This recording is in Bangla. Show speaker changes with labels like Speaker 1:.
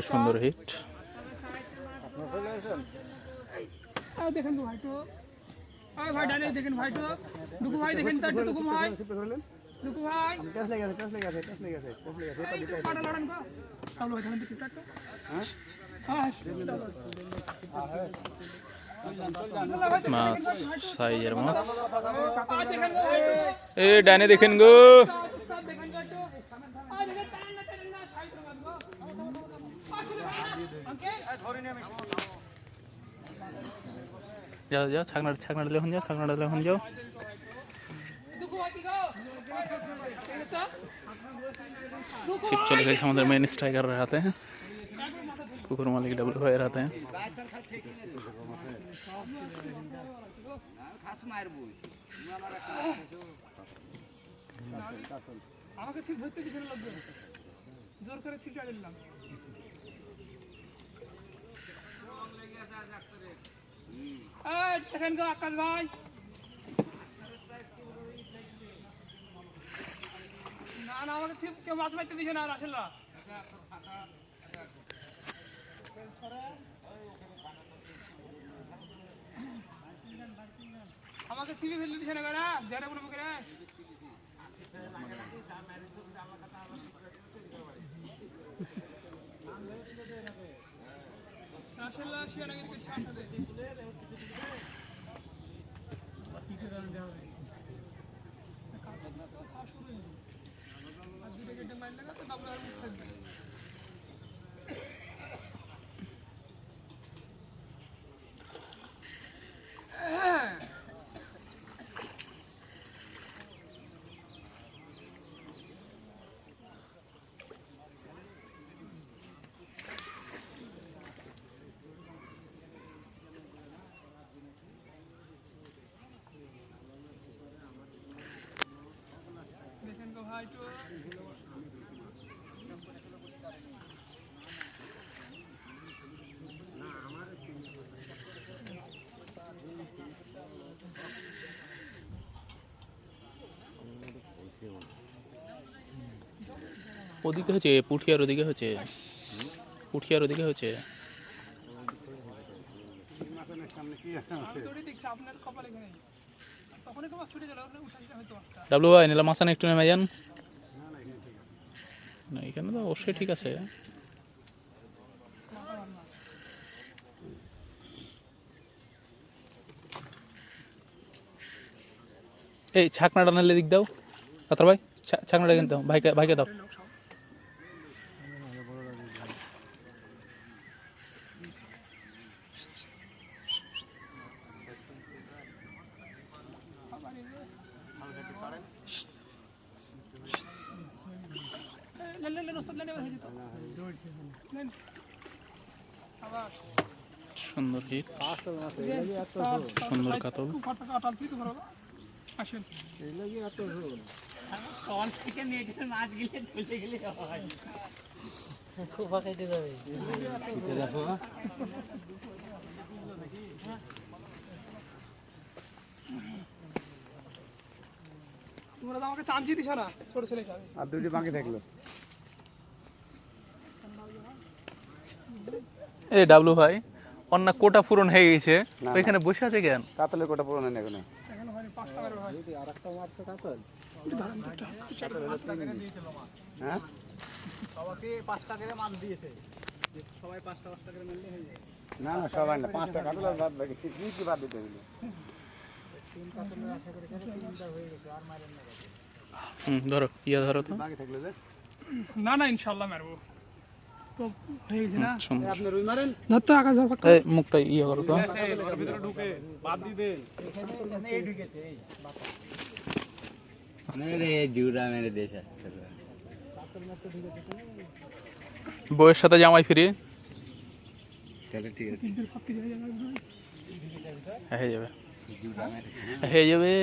Speaker 1: একটি সুন্দর হিট
Speaker 2: দেখেন তো ভাই তো আরে ভাই ডানে দেখেন ভাই দুকু ভাই দেখেন তো দুকু ভাই দুকু ভাই। পাটা লড়ান কো চালু হয়ে থাকেন ঠিকঠাক তো হ্যাঁ
Speaker 1: মাছ সাইজের মাছ। এ ডানে দেখেন গো। যাও যাও ছাগনাটা ছাগনাটা লেখন যাও ছাগনাটা লেখন যাও
Speaker 2: দুকু ভাই কি গো ঠিক আছে
Speaker 1: ছিপ চলে গেছে আমাদের মেন স্ট্রাইকারের হাতে কুকুর মালিক ডাবল ভাইয়ের হাতে
Speaker 2: আমাকে ঠিক ধরতে কিছু না। জোর করে ছিটা দিলাম দেখেন গো আকাশ ভাই। না না, আমাকে ছিপ কেউ মাছ মারতে দিছে না আসলে না। আমাকে ছিপে ফেলতে দিছে না গাড়া জেরে বলে রে আসলে শিয়ানাগিরি কিছু আসা দেয় দেখেন গো ভাই তো
Speaker 1: ওদিকে হচ্ছে পুঠিয়ার ওদিকে হচ্ছে। পুঠিয়ার ওদিকে হচ্ছে। ডাবলু ভাই নিলাম মাসান একটু নেমে যান। না, এখানে তো অবশ্যই ঠিক আছে। এই ছাকনাটা নালে দিক দাও। পাত্র ভাই ছাকনাটা কিনতে দাও, ভাইকে ভাইকে দাও।
Speaker 2: লেন
Speaker 1: সুন্দর সুন্দর কাতল।
Speaker 2: তোমরা তো আমাকে চান্সই দিছ না ছোট ছেলে
Speaker 3: আর দুটি বাকি থাকল
Speaker 1: এই ডাবলু ভাই অন্য কোটা পূরণ হয়ে গেছে।
Speaker 3: না,
Speaker 1: ওইখানে বসে আছে কেন?
Speaker 3: কাতলের কোটা পুরো নেই এখনও।
Speaker 2: এখনও হয়নি
Speaker 3: হ্যাঁ? না না সবাই না পাঁচটা কাতল আর বাদ বাকি। কি কি বাদ দিতে হইল
Speaker 1: হুম ধরো ইয়া ধরো তো।
Speaker 3: বাকি যে।
Speaker 2: না না ইনশাল্লাহ মারবো।
Speaker 1: মুখটা ইয়ে করো তো। বউয়ের সাথে জামাই ফিরে।
Speaker 3: তাহলে ঠিক আছে।
Speaker 1: হয়ে যাবে। হয়ে যাবে।